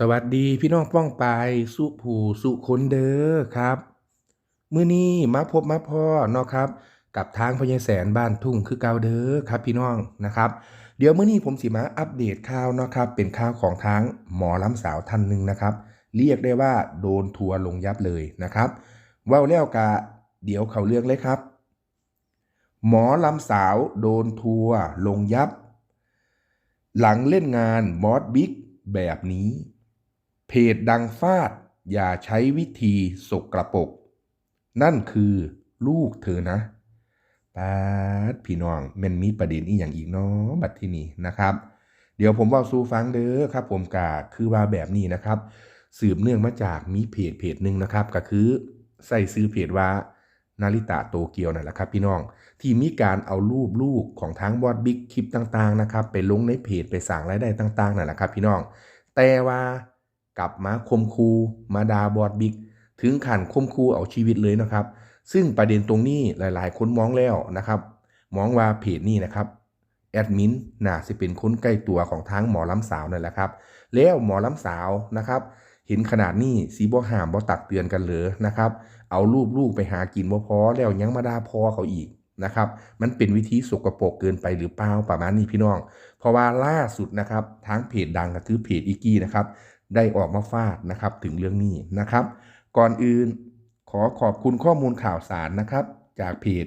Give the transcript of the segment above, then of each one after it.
สวัสดีพี่น้องป้องไปสุผูสุคนเด้อครับมื้อนี้มาพบมาพ่อเนาะครับ กับทางพญาแสนบ้านทุ่งคือเก่าเด้อครับพี่น้องนะครับ เดี๋ยวมื้อนี้ผมสิมาอัปเดตข่าวเนาะครับ เป็นข่าวของทางหมอลำสาวท่านหนึ่งนะครับ เรียกได้ว่าโดนทัวลงยับเลยนะครับว้าแล้วกะเดี๋ยวเขาเรื่องเลยครับ หมอลำสาวโดนทัวลงยับ หลังเล่นงานบอสบิ๊กแบบนี้ เพจดังฟาด อย่าใช้วิธีสกกระปก นั่นคือลูกเธอนะปาดพี่น้องมันมีประเด็นอีกอย่างอีกเนาะบัดที่นี่นะครับ เดี๋ยวผมเว่าสู่ฟังเด้อครับ ผมกาคือว่าแบบนี้นะครับ สืบเนื่องมาจากมีเพจเพจหนึ่งนะครับ ก็คือใส่ซื้อเพจว่านาริตะโตเกียวนั่นแหละครับ พี่น้องที่มีการเอารูปลูกของทั้งบอดบิ๊กคลิปต่างๆนะครับ ไปลงในเพจไปสั่งรายได้ต่างๆนั่นแหละครับ พี่น้อง แต่ว่า กลับมาคมคูมาดาบอดบิ๊กถึงขั้นคมคูเอาชีวิตเลยนะครับ ซึ่งประเด็นตรงนี้หลายๆ คนมองแล้วนะครับ มองว่าเพจนี้นะครับแอดมินน่าจะเป็นคนใกล้ตัวของทางหมอลำสาวนั่นแหละครับ แล้วหมอลำสาวนะครับ เห็นขนาดนี้สีบ่หามบ่ตักเตือนกันเลยนะครับ เอารูปลูกไปหากินบ่พอแล้วยังมาด่าพอเขาอีกนะครับ มันเป็นวิธีสกปรกเกินไปหรือเปล่าประมาณนี้พี่น้อง เพราะว่าล่าสุดนะครับทางเพจดังก็คือเพจอีกี้นะครับ ได้ออกมาฟาดนะครับถึงเรื่องนี้นะครับ ก่อนอื่นขอขอบคุณข้อมูลข่าวสารนะครับ จากเพจ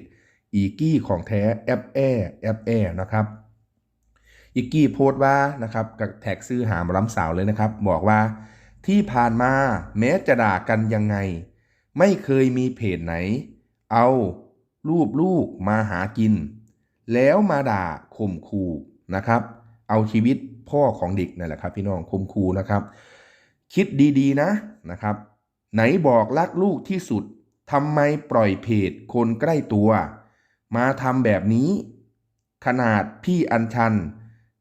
อีกี้ของแท้แอปแอแอปแอนะครับอีกี้โพสต์ว่านะครับกับแท็กซื้อหามล้ำสาวเลยนะครับ บอกว่าที่ผ่านมาแม้จะด่ากันยังไง ไม่เคยมีเพจไหน เอารูปลูกมาหากิน แล้วมาด่าข่มขู่นะครับ เอาชีวิตพ่อของเด็กนั่นแหละครับ พี่น้องข่มขู่นะครับ คิดดีๆนะนะครับ ไหนบอกรักลูกที่สุดทำไมปล่อยเพจคนใกล้ตัว มาทำแบบนี้ ขนาดพี่อัญชัน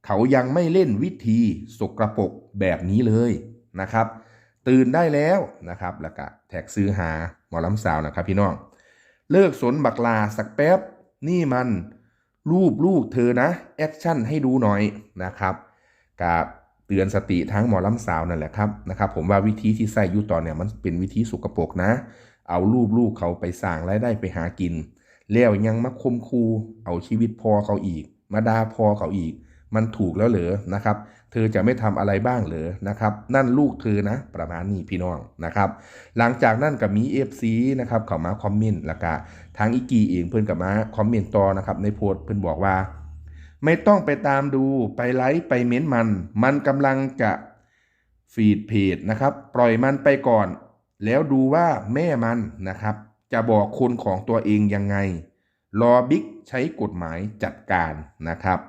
เขายังไม่เล่นวิธีสกรปรกแบบนี้เลยนะครับ ตื่นได้แล้วนะครับแล้วก็แท็กซื้อหาหมอลำสาวนะครับพี่น้อง เลิกสนบักลาสักแป๊บ นี่มัน รูปลูกเธอนะแอคชั่นให้ดูหน่อยนะครับกับเตือนสติทั้งหมอลำสาวนั่นแหละครับนะครับผมว่าวิธีที่ใส่ยุตอนเนี่ยมันเป็นวิธีสุกปรกนะ เอารูปลูกเขาไปสร้างรายได้ไปหากิน แล้วยังมาคมคูเอาชีวิตพอเขาอีก มาด่าพอเขาอีก มันถูกแล้วเหรอนะครับ เธอจะไม่ทำอะไรบ้างเหรอนะครับ นั่นลูกเธอนะ ประมาณนี้พี่น้องนะครับ หลังจากนั้นกับมี FC นะครับเขามาคอมเมนต์ล้วก็ทางอีกีเองเพื่อนกับมาคอมเมนต์ต่อนะครับ ในโพสต์เพื่อนบอกว่า ไม่ต้องไปตามดูไปไลค์ไปเม้นมัน มันกำลังจะฟีดเพจนะครับ ปล่อยมันไปก่อน แล้วดูว่าแม่มันนะครับ จะบอกคนของตัวเองยังไงรอบิ๊กใช้กฎหมายจัดการนะครับ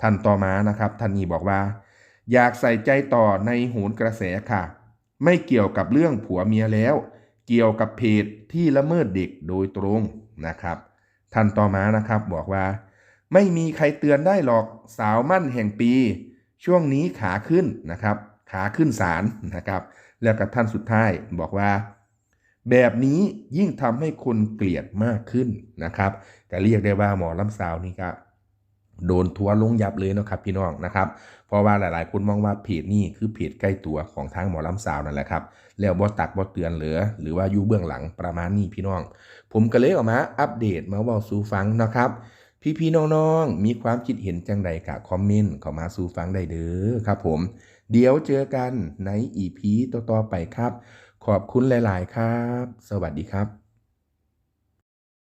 ท่านต่อมานะครับท่านนี้บอกว่า อยากใส่ใจต่อในโหนกระแสค่ะ ไม่เกี่ยวกับเรื่องผัวเมียแล้ว เกี่ยวกับเพจที่ละเมิดเด็กโดยตรงนะครับ ท่านต่อมานะครับบอกว่า ไม่มีใครเตือนได้หรอกสาวมั่นแห่งปี ช่วงนี้ขาขึ้นนะครับ ขาขึ้นศาลนะครับ แล้วกับท่านสุดท้ายบอกว่าแบบนี้ยิ่งทำให้คนเกลียดมากขึ้นนะครับก็เรียกได้ว่าหมอลำสาวนี่ก็ โดนทัวร์ลงยับเลยนะครับพี่น้องนะครับเพราะว่าหลายๆ คนมองว่าเพจนี้คือเพจใกล้ตัวของทางหมอลำสาวนั่นแหละครับแล้วบ่ตักบ่เตือนเหลือ หรือว่าอยู่เบื้องหลังประมาณนี้พี่น้อง ผมก็เลยออกมาอัปเดตมาเว่าสู่ฟังนะครับพี่ๆน้องๆ มีความคิดเห็นจังใดกะคอมเมนต์เข้ามาสู่ฟังได้เด้อครับผม เดี๋ยวเจอกันในอีพีต่อๆไปครับ ขอบคุณหลาย ๆ ครับ สวัสดีครับ